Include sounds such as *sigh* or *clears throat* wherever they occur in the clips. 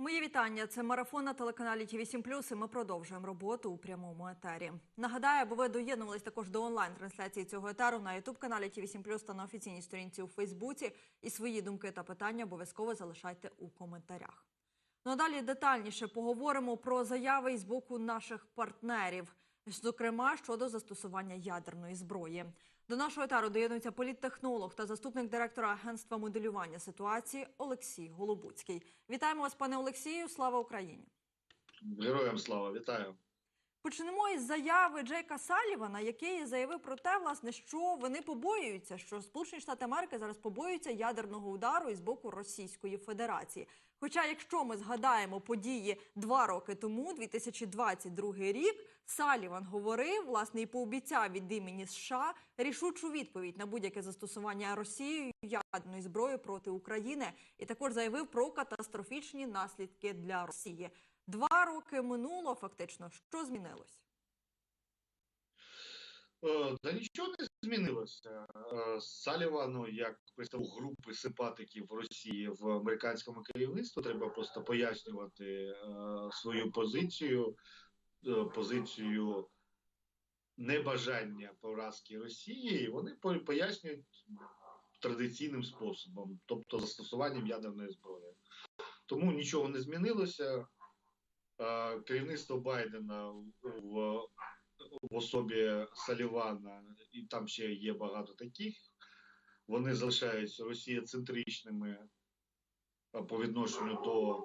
Мої вітання. Це марафон на телеканалі ТВ 7 і Ми продовжуємо роботу у прямому етері. Нагадаю, аби ви доєднувались також до онлайн-трансляції цього етеру на ютуб каналі ТВ 7 та на офіційній сторінці у Фейсбуці. І свої думки та питання обов'язково залишайте у коментарях. Ну а далі детальніше поговоримо про заяви із боку наших партнерів, зокрема щодо застосування ядерної зброї. До нашого етеру доєднується політтехнолог та заступник директора агентства моделювання ситуації Олексій Голобуцький. Вітаємо вас, пане Олексію. Слава Україні! Героям слава, вітаю. Почнемо із заяви Джейка Салівана, який заявив про те, власне, що вони побоюються, що Сполучені Штати Америки зараз побоюються ядерного удару із боку Російської Федерації. Хоча, якщо ми згадаємо події два роки тому, 2022 рік, Саліван говорив власне і пообіцяв від імені США рішучу відповідь на будь-яке застосування Росією ядерної зброї проти України, і також заявив про катастрофічні наслідки для Росії. Два роки минуло фактично. Що змінилось? Е, Та нічого не змінилося. Е, Салівану, як представник групи симпатиків Росії в американському керівництві, треба просто пояснювати е, свою позицію, е, позицію небажання поразки Росії, і вони пояснюють традиційним способом, тобто застосуванням ядерної зброї. Тому нічого не змінилося. Керівництво Байдена в в особі Салівана, і там ще є багато таких. Вони залишаються росіяцентричними а, по відношенню до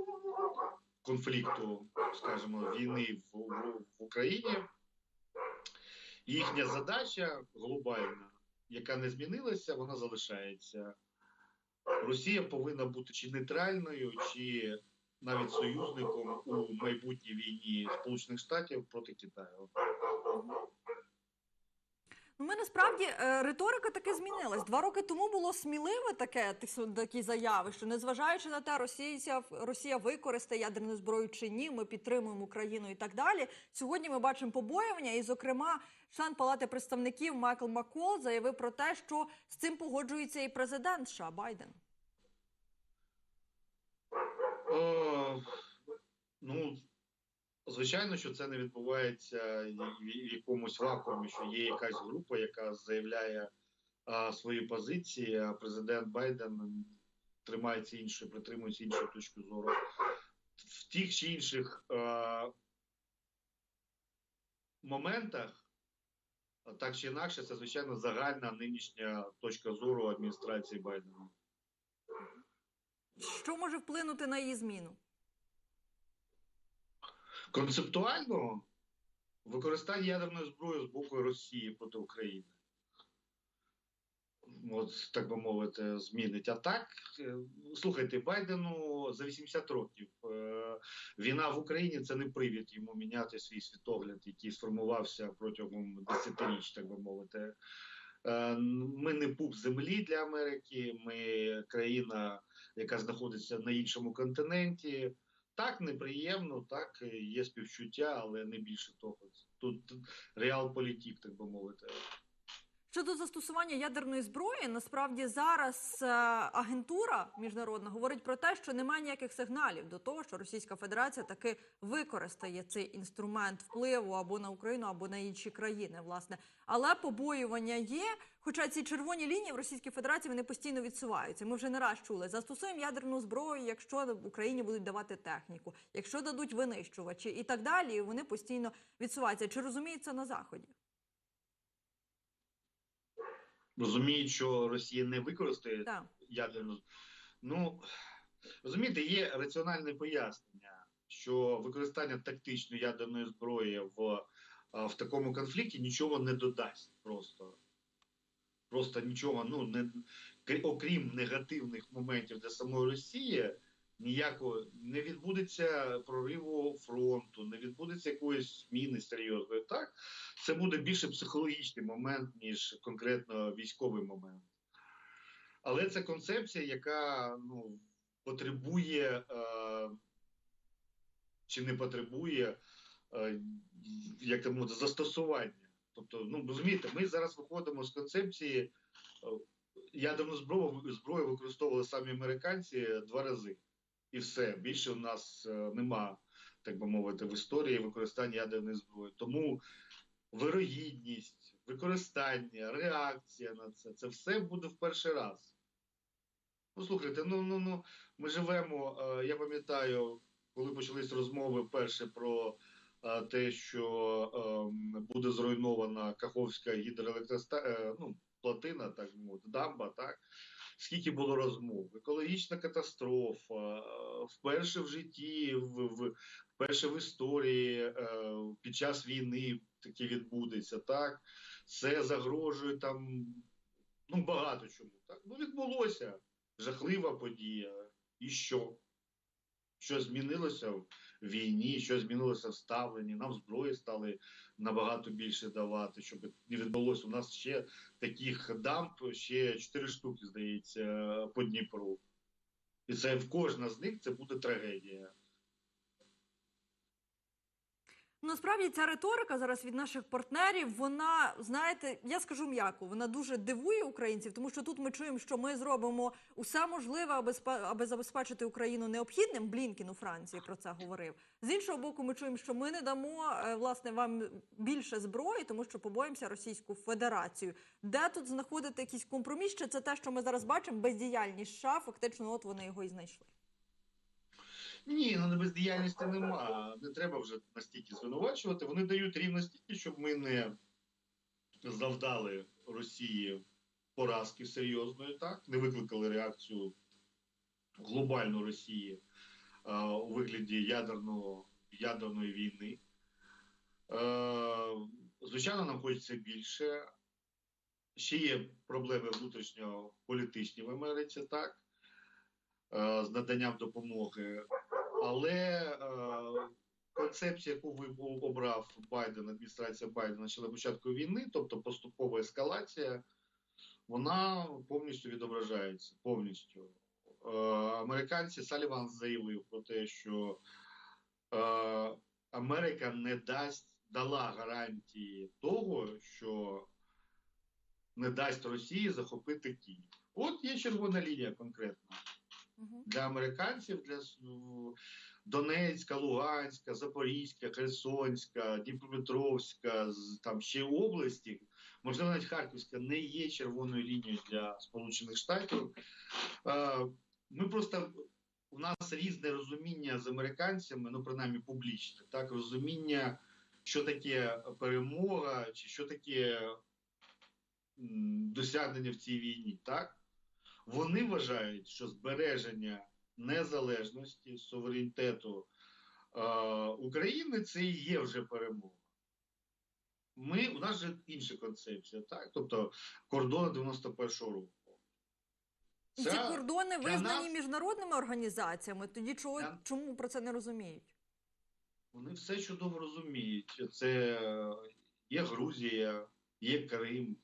конфлікту, скажімо, війни в, в, в Україні. Їхня задача глобальна, яка не змінилася, вона залишається. Росія повинна бути чи нейтральною, чи навіть союзником у майбутній війні Сполучених Штатів проти Китаю. Ну, ми насправді е, риторика таки змінилась. Два роки тому було сміливе таке такі заяви, що незважаючи на те, Росія, Росія використає ядерну зброю чи ні, ми підтримуємо Україну і так далі. Сьогодні ми бачимо побоювання, і, зокрема, член Палати представників Майкл Маккол заявив про те, що з цим погоджується і президент США Байден. Е, ну, звичайно, що це не відбувається в якомусь вакуумі, що є якась група, яка заявляє а, свої позиції, а президент Байден тримається іншої, притримується іншої точки зору. В тих чи інших е, моментах, так чи інакше, це звичайно загальна нинішня точка зору адміністрації Байдена. Що може вплинути на її зміну? Концептуально використання ядерної зброї з боку Росії проти України. От, так би мовити, змінить. А так, е, слухайте, Байдену за 80 років е, війна в Україні це не привід йому міняти свій світогляд, який сформувався протягом десятиріч, так би мовити. Е, Ми не пуп землі для Америки, ми країна, яка знаходиться на іншому континенті. Так, неприємно, так є співчуття, але не більше того. Тут реал політик, так би мовити. Щодо застосування ядерної зброї, насправді зараз е, агентура міжнародна говорить про те, що немає ніяких сигналів до того, що Російська Федерація таки використає цей інструмент впливу або на Україну, або на інші країни, власне. Але побоювання є. Хоча ці червоні лінії в Російській Федерації вони постійно відсуваються. Ми вже не раз чули. Застосуємо ядерну зброю, якщо Україні будуть давати техніку, якщо дадуть винищувачі і так далі. Вони постійно відсуваються. Чи розуміють це на заході? Розуміють, що Росія не використає да. ядерну. Ну розумієте, є раціональне пояснення, що використання тактичної ядерної зброї в, в такому конфлікті нічого не додасть просто. Просто нічого, ну не окрім негативних моментів для самої Росії, ніякого не відбудеться прориву фронту, не відбудеться якоїсь зміни серйозної. Так, це буде більше психологічний момент, ніж конкретно військовий момент. Але це концепція, яка ну, потребує е, чи не потребує е, як там застосування. Тобто, ну розумієте, ми зараз виходимо з концепції е, ядерну зброю, зброю використовували самі американці два рази. І все. Більше у нас е, нема, так би мовити, в історії використання ядерної зброї. Тому вирогідність, використання, реакція на це це все буде в перший раз. Ну, слухайте, ну ну ну ми живемо. е, Я пам'ятаю, коли почались розмови перше про е, те, що е, буде зруйнована Каховська гідроелектростанція, ну, плотина, так мовити, дамба, так. Скільки було розмов, екологічна катастрофа, е, вперше в житті, вперше в історії е, під час війни таке відбудеться, так? Це загрожує там ну, багато чому. Так? Ну, відбулося. Жахлива подія. І що? Що змінилося в війні, що змінилося в ставленні? Нам зброї стали набагато більше давати, щоб не відбулося. У нас ще таких дамп, ще чотири штуки, здається, по Дніпру. І це в кожна з них це буде трагедія. Насправді ця риторика зараз від наших партнерів, вона, знаєте, я скажу м'яко, вона дуже дивує українців, тому що тут ми чуємо, що ми зробимо усе можливе, аби аби забезпечити Україну необхідним. Блінкін у Франції про це говорив. З іншого боку, ми чуємо, що ми не дамо е, власне вам більше зброї, тому що побоїмося Російську Федерацію. Де тут знаходити якийсь компроміс? Чи це те, що ми зараз бачимо, бездіяльність США, фактично, от вони його і знайшли. Ні, ну бездіяльності нема. Не треба вже настільки звинувачувати. Вони дають рівно стільки, щоб ми не завдали Росії поразки серйозної, так не викликали реакцію глобальну Росії а, у вигляді ядерного, ядерної війни. Е, звичайно, нам хочеться більше. Ще є проблеми внутрішньополітичні в Америці, так, з наданням допомоги. Але е, концепція, яку ви обрав Байден, адміністрація Байдена почала початку війни, тобто поступова ескалація, вона повністю відображається. Повністю. Е, американці Саліван заявив про те, що е, Америка не дасть дала гарантії того, що не дасть Росії захопити Київ. От є червона лінія конкретна. Для американців, для Донецька, Луганська, Запорізька, Херсонська, Дніпропетровська, там ще області, можливо, навіть Харківська, не є червоною лінією для Сполучених Штатів. Ми просто у нас різне розуміння з американцями, ну принаймні публічне, так розуміння, що таке перемога, чи що таке досягнення в цій війні, так? Вони вважають, що збереження незалежності, суверенітету е, України це і є вже перемога. Ми, у нас же інша концепція, так? Тобто кордони 91-го року. І ці кордони визнані нас- міжнародними організаціями. Тоді чого Для- чому про це не розуміють? Вони все чудово розуміють. Це е, є Грузія, є Крим.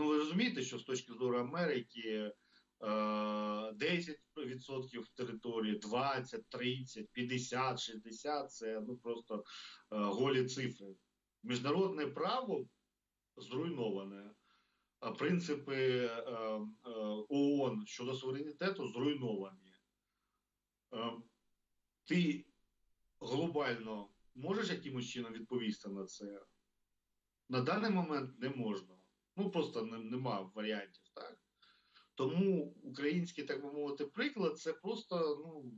Ну, ви розумієте, що з точки зору Америки е, 10% території, 20, 30, 50, 60 це ну, просто е, голі цифри. Міжнародне право зруйноване. Принципи е, е, ООН щодо суверенітету зруйновані. Е, ти глобально можеш якимось чином відповісти на це? На даний момент не можна. Ну просто не, нема варіантів, так? Тому український, так би мовити, приклад це просто, ну,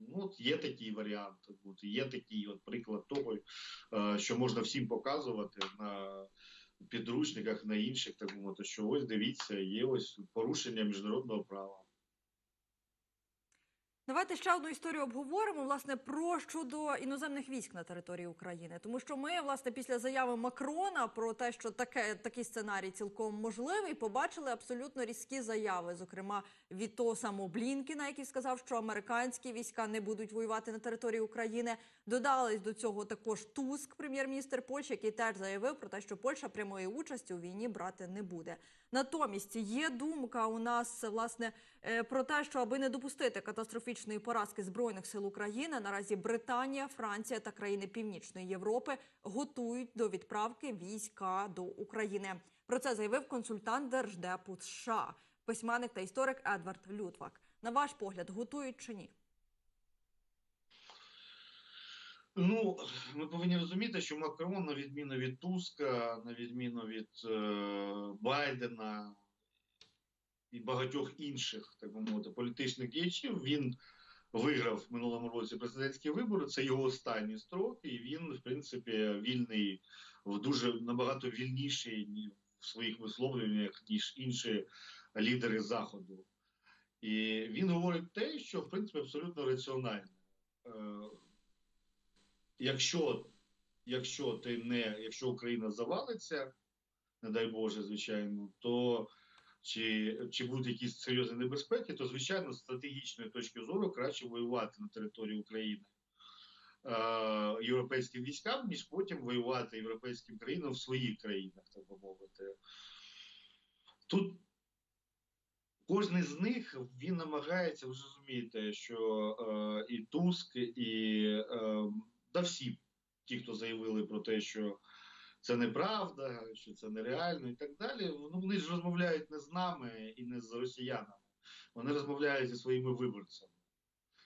ну от є такий варіант, от є такий от приклад того, е, що можна всім показувати на підручниках, на інших, так мовити, що ось дивіться, є ось порушення міжнародного права. Давайте ще одну історію обговоримо власне про щодо іноземних військ на території України, тому що ми, власне, після заяви Макрона про те, що таке такий сценарій цілком можливий, побачили абсолютно різкі заяви, зокрема від того самого Блінкіна, який сказав, що американські війська не будуть воювати на території України. Додались до цього також Туск, прем'єр-міністр Польщі, який теж заявив про те, що Польща прямої участі у війні брати не буде. Натомість є думка у нас власне е, про те, що аби не допустити катастрофічної поразки збройних сил України, наразі Британія, Франція та країни Північної Європи готують до відправки війська до України. Про це заявив консультант держдепу США, письменник та історик Едвард Лютвак. На ваш погляд, готують чи ні? Ну, ми повинні розуміти, що Макрон, на відміну від Туска, на відміну від е, Байдена і багатьох інших, так би мовити, політичних діячів, він виграв в минулому році президентські вибори. Це його останні строки, і він, в принципі, вільний в дуже набагато вільніший ні- в своїх висловлюваннях, ніж інші лідери Заходу. І він говорить те, що в принципі абсолютно раціонально. Якщо, якщо ти не, якщо Україна завалиться, не дай Боже, звичайно, то чи, чи будуть якісь серйозні небезпеки, то звичайно, з стратегічної точки зору краще воювати на території України е, європейським військам, ніж потім воювати європейським країнам в своїх країнах, так би мовити. Тут кожен з них він намагається, ви розумієте, що е, і Туск, і е, да всі ті, хто заявили про те, що це неправда, що це нереально і так далі. Ну вони ж розмовляють не з нами і не з росіянами. Вони розмовляють зі своїми виборцями,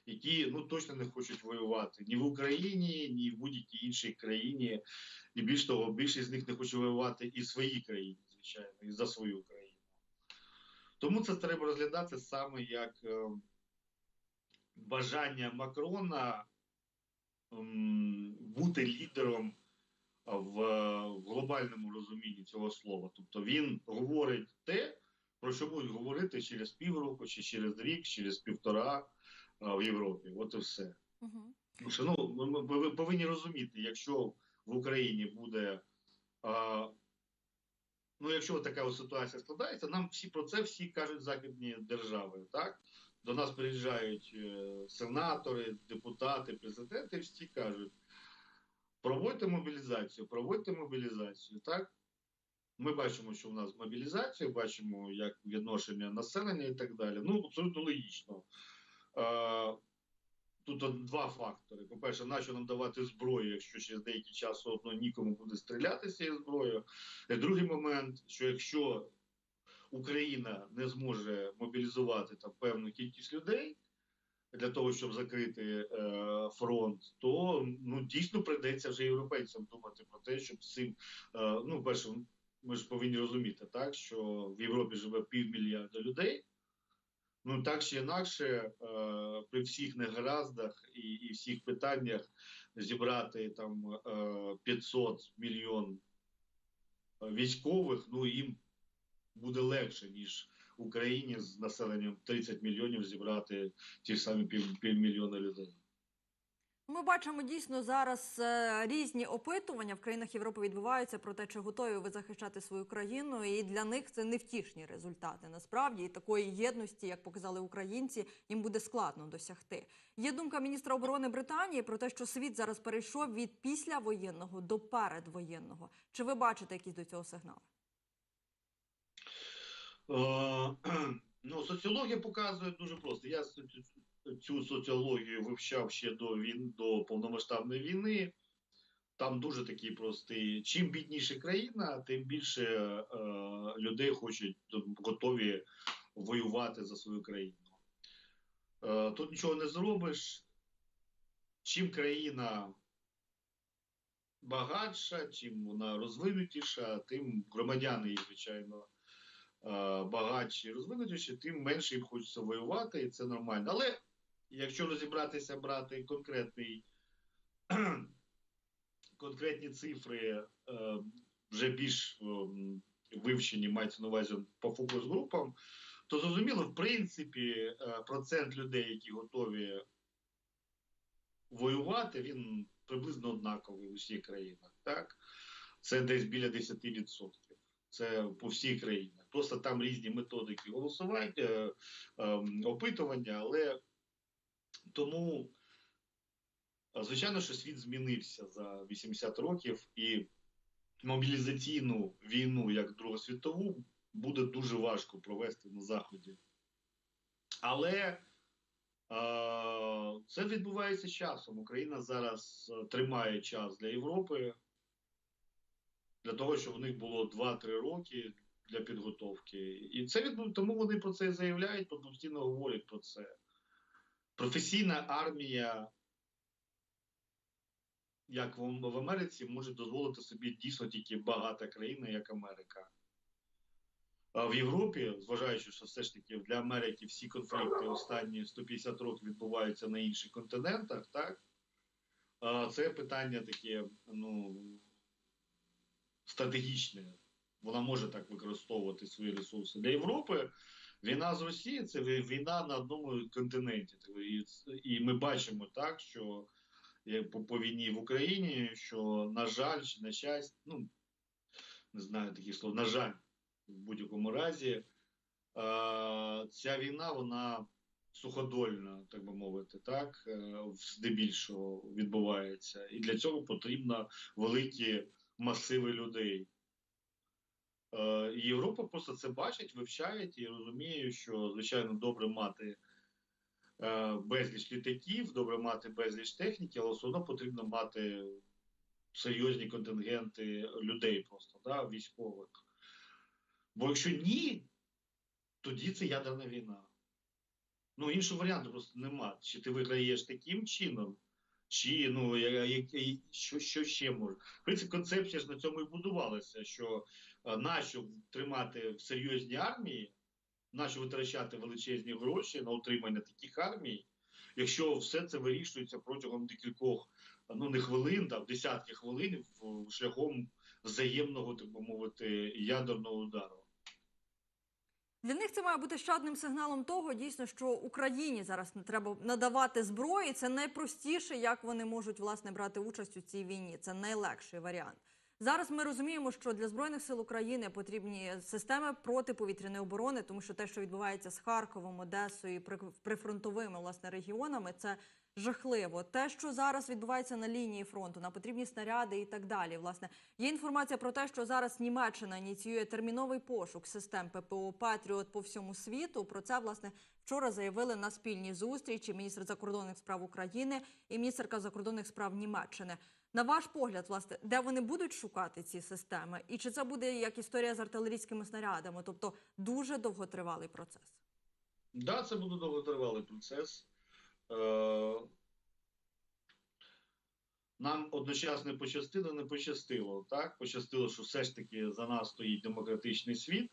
які ну точно не хочуть воювати ні в Україні, ні в будь-якій іншій країні. І більш того, більшість з них не хоче воювати і в своїй країні, звичайно, і за свою країну. Тому це треба розглядати саме як е, бажання Макрона бути лідером в, в глобальному розумінні цього слова. Тобто він говорить те, про що будуть говорити через півроку, чи через рік, через півтора в Європі. От і все. Угу. Тому що ну, ми- ми ви повинні розуміти, якщо в Україні буде. А, ну, якщо така ось ситуація складається, нам всі про це всі кажуть західні держави. Так? До нас приїжджають е, сенатори, депутати, президенти, всі кажуть: проводьте мобілізацію, проводьте мобілізацію. Так? Ми бачимо, що у нас мобілізація, бачимо, як відношення населення і так далі. Ну, абсолютно логічно. Е, Тут два фактори. По-перше, нащо нам давати зброю, якщо через деякий час одно нікому буде стріляти з цією зброєю. І другий момент, що якщо Україна не зможе мобілізувати там певну кількість людей для того, щоб закрити е, фронт, то ну дійсно прийдеться вже європейцям думати про те, щоб з цим е, ну перше, ми ж повинні розуміти, так що в Європі живе півмільярда людей. Ну так чи інакше, е, при всіх негараздах і, і всіх питаннях зібрати там е, 500 мільйон військових, ну їм буде легше, ніж Україні з населенням 30 мільйонів зібрати ті ж самі пів, людей. Ми бачимо дійсно зараз е, різні опитування в країнах Європи відбуваються про те, чи готові ви захищати свою країну, і для них це невтішні результати. Насправді і такої єдності, як показали українці, їм буде складно досягти. Є думка міністра оборони Британії про те, що світ зараз перейшов від післявоєнного до передвоєнного. Чи ви бачите якісь до цього сигнали? Е, *clears throat* ну, соціологія показує дуже просто. Я цю соціологію вивчав ще до війн до повномасштабної війни. Там дуже такий простий. Чим бідніша країна, тим більше е, людей хочуть готові воювати за свою країну. Е, тут нічого не зробиш. Чим країна багатша, чим вона розвинутіша, тим громадяни її, звичайно, е, багатші і розвинутіші, тим менше їм хочеться воювати, і це нормально. Але якщо розібратися, брати конкретний, *clears throat* конкретні цифри, е, вже більш вивчені, мається на увазі по фокус групам, то зрозуміло, в принципі, е, процент людей, які готові воювати, він приблизно однаковий у всіх країнах. Так? Це десь біля 10%. Це по всій країні. Просто там різні методики голосування, е, ем, опитування, але тому, е, звичайно, що світ змінився за 80 років, і мобілізаційну війну, як Другу світову, буде дуже важко провести на Заході. Але е, це відбувається часом. Україна зараз тримає час для Європи, для того, щоб у них було 2-3 роки для підготовки. І це відбу... тому вони про це заявляють, постійно говорять про це. Професійна армія, як в, Америці, може дозволити собі дійсно тільки багата країна, як Америка. А в Європі, зважаючи, що все ж таки для Америки всі конфлікти останні 150 років відбуваються на інших континентах, так? Це питання таке, ну, стратегічне. Вона може так використовувати свої ресурси. Для Європи війна з Росією це війна на одному континенті. І, і ми бачимо так, що по, по війні в Україні, що, на жаль, чи на щастя, ну не знаю таких слов, на жаль, в будь-якому разі, е, ця війна, вона суходольна, так би мовити, так, е, здебільшого відбувається. І для цього потрібно великі масиви людей. Е, Європа просто це бачить, вивчає і розуміє, що звичайно добре мати е, безліч літаків, добре мати безліч техніки, але все одно потрібно мати серйозні контингенти людей просто да, військових. Бо якщо ні, тоді це ядерна війна. Ну, іншого варіанту просто нема. Чи ти виграєш таким чином, чи ну я, я, я, що, що ще може? В принципі, концепція ж на цьому і будувалася, що нащо тримати в серйозній армії, нащо витрачати величезні гроші на утримання таких армій, якщо все це вирішується протягом декількох, ну не хвилин, там десятки хвилин шляхом взаємного, так би мовити, ядерного удару. Для них це має бути ще одним сигналом того, дійсно, що Україні зараз треба надавати зброї. Це найпростіше, як вони можуть власне брати участь у цій війні. Це найлегший варіант. Зараз ми розуміємо, що для збройних сил України потрібні системи протиповітряної оборони, тому що те, що відбувається з Харковом, Одесою, і прифронтовими власне регіонами, це жахливо. Те, що зараз відбувається на лінії фронту, на потрібні снаряди і так далі. Власне, є інформація про те, що зараз Німеччина ініціює терміновий пошук систем ППО Патріот по всьому світу. Про це власне вчора заявили на спільній зустрічі міністр закордонних справ України і міністерка закордонних справ Німеччини. На ваш погляд, власне, де вони будуть шукати ці системи, і чи це буде як історія з артилерійськими снарядами, тобто дуже довготривалий процес? Да, це буде довготривалий процес. Е, Нам одночасно пощастило, не пощастило. Так? Пощастило, що все ж таки за нас стоїть демократичний світ,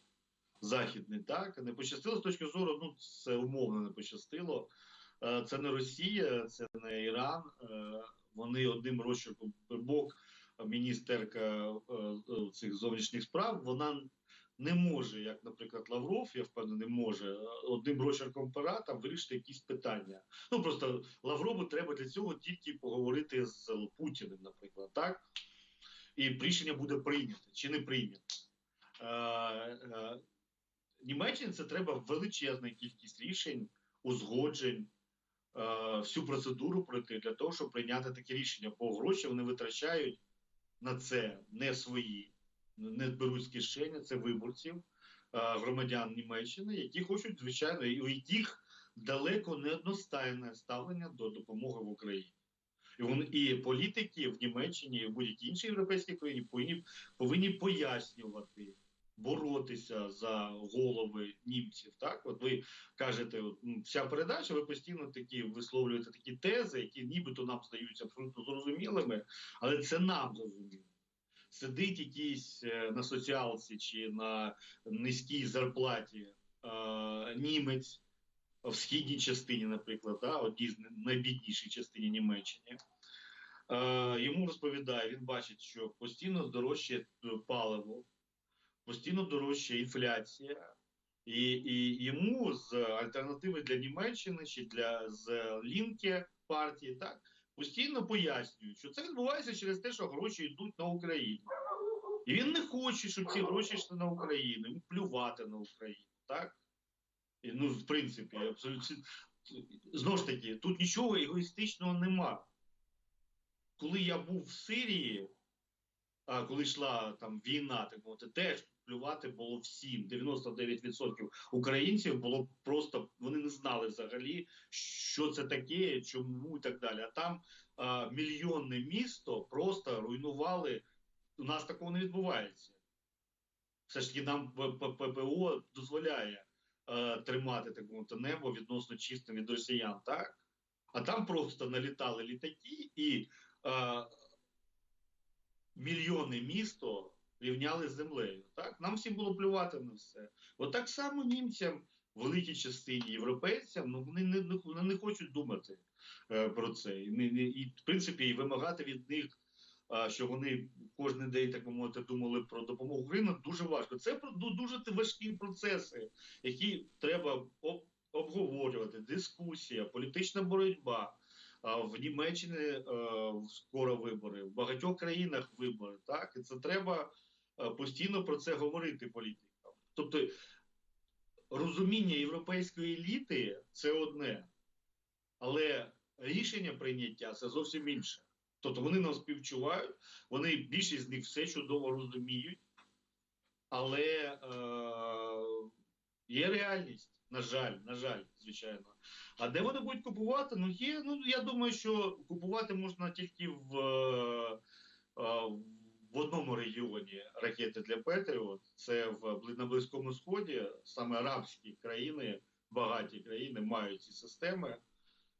західний, так. Не пощастило з точки зору, ну, це умовно не пощастило. Е, Це не Росія, це не Іран. Е, Вони одним розчерком бок, міністерка цих зовнішніх справ, вона не може, як, наприклад, Лавров, я впевнений, може одним розчерком пера там вирішити якісь питання. Ну просто Лаврову треба для цього тільки поговорити з Путіним, наприклад, так? І рішення буде прийнято чи не прийнято. Е, е, Німеччині це треба величезна кількість рішень, узгоджень, е, всю процедуру пройти для того, щоб прийняти таке рішення. Бо гроші вони витрачають на це не свої не беруть з кишені, це виборців, е, громадян Німеччини, які хочуть, звичайно, і у яких далеко не одностайне ставлення до допомоги в Україні. І вони і політики в Німеччині, і в будь-якій іншій європейській країні повинні, повинні пояснювати, боротися за голови німців. Так, от ви кажете, от, вся передача, ви постійно такі висловлюєте такі тези, які нібито нам здаються абсолютно зрозумілими, але це нам зрозуміло сидить якийсь е, на соціалці чи на низькій зарплаті е, німець в східній частині, наприклад, да, одній з найбіднішій частині Німеччини. Е, йому розповідає, він бачить, що постійно дорожче паливо, постійно дорожча інфляція. І, і йому з альтернативи для Німеччини чи для з Лінке партії, так постійно пояснюють, що це відбувається через те, що гроші йдуть на Україну. І він не хоче, щоб ці гроші йшли на Україну, йому плювати на Україну, так? І, ну, в принципі, абсолютно знову ж таки, тут нічого егоїстичного нема. Коли я був в Сирії, коли йшла там війна, так мовити, теж плювати було всім. 99% українців було просто вони не знали взагалі, що це таке, чому і так далі. А там а, мільйонне місто просто руйнували. У нас такого не відбувається. Все ж таки нам ППО дозволяє е, тримати так мовити, небо відносно чистим від росіян, так? А там просто налітали літаки і е, мільйони місто рівняли з землею. Так? Нам всім було плювати на все. От так само німцям, великій частині європейцям, ну вони не, не, не хочуть думати е, про це. І, і, в принципі, і вимагати від них, що вони кожен день, так би мовити, думали про допомогу Україні, дуже важко. Це дуже важкі процеси, які треба об- обговорювати, дискусія, політична боротьба. А В Німеччині е, скоро вибори, в багатьох країнах вибори. Так і це треба е, постійно про це говорити політикам. Тобто розуміння європейської еліти це одне, але рішення прийняття це зовсім інше. Тобто вони нам співчувають, вони більшість з них все чудово розуміють, але е, є реальність. На жаль, на жаль, звичайно. А де вони будуть купувати? Ну є. Ну я думаю, що купувати можна тільки в, е, е, в одному регіоні ракети для Петріот. Це в на Близькому Сході, саме арабські країни, багаті країни мають ці системи.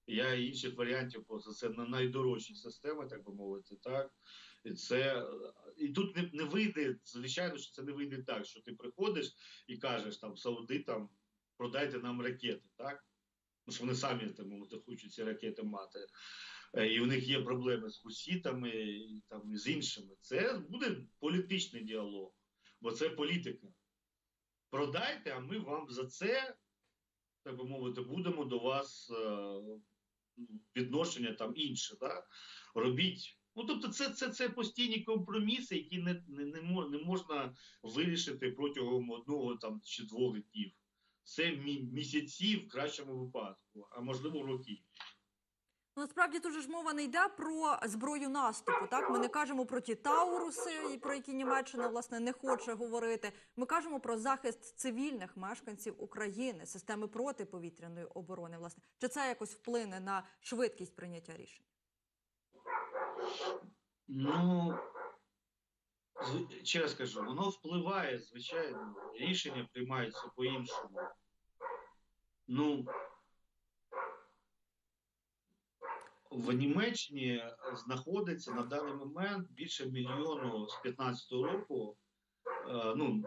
Я інших варіантів просто це на найдорожчі системи, так би мовити, так. І це і тут не, не вийде, звичайно, що це не вийде так, що ти приходиш і кажеш там саудитам, продайте нам ракети, так? Що вони самі там хочуть ці ракети мати. Е, І в них є проблеми з хусітами і там з іншими. Це буде політичний діалог, бо це політика. Продайте, а ми вам за це, так би мовити, будемо до вас е, відношення там інше. Да? Робіть. Ну, тобто, це, це, це постійні компроміси, які не, не, не можна вирішити протягом одного там, чи двох днів. Це місяці в кращому випадку, а можливо роки. Ну, Насправді тут же ж мова не йде про зброю наступу. Так ми не кажемо про ті тауруси, про які Німеччина власне не хоче говорити. Ми кажемо про захист цивільних мешканців України, системи протиповітряної оборони. Власне, чи це якось вплине на швидкість прийняття рішень? Ну, ще раз кажу, воно впливає, звичайно. Рішення приймаються по-іншому. Ну, в Німеччині знаходиться на даний момент більше мільйону з 15-го року. е, Ну,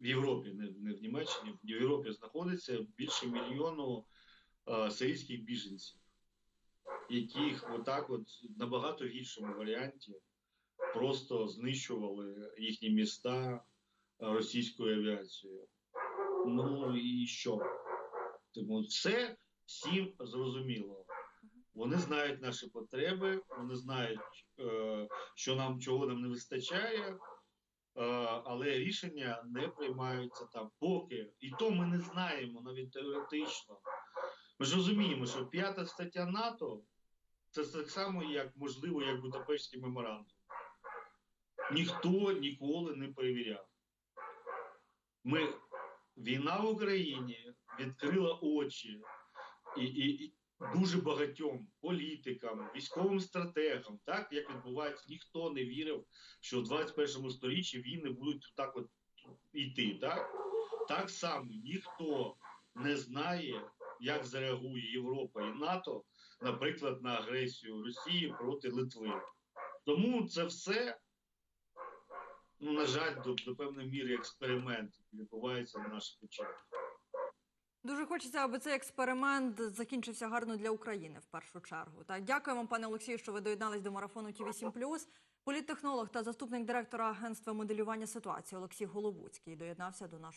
в Європі, не, не в Німеччині, в Європі знаходиться більше мільйону е, сирійських біженців, яких отак от набагато гіршому варіанті просто знищували їхні міста російською авіацією. Ну і що? Тому це всім зрозуміло. Вони знають наші потреби, вони знають, е, що нам чого нам не вистачає, е, але рішення не приймаються там поки. І то ми не знаємо навіть теоретично. Ми ж розуміємо, що п'ята стаття НАТО це так само, як можливо, як Будапештський меморандум. Ніхто ніколи не перевіряв. Ми війна в Україні відкрила очі і, і, і дуже багатьом політикам, військовим стратегам, так як відбувається, ніхто не вірив, що в 21 сторіччі війни будуть так от йти. Так, так само ніхто не знає, як зареагує Європа і НАТО, наприклад, на агресію Росії проти Литви. Тому це все, ну, на жаль, до, до певної міри експеримент відбувається на наших очах. Дуже хочеться, аби цей експеримент закінчився гарно для України в першу чергу. Так, дякую вам, пане Олексію, що ви доєднались до марафону Ті 8 Політтехнолог та заступник директора агентства моделювання ситуації Олексій Голобуцький доєднався до нашого.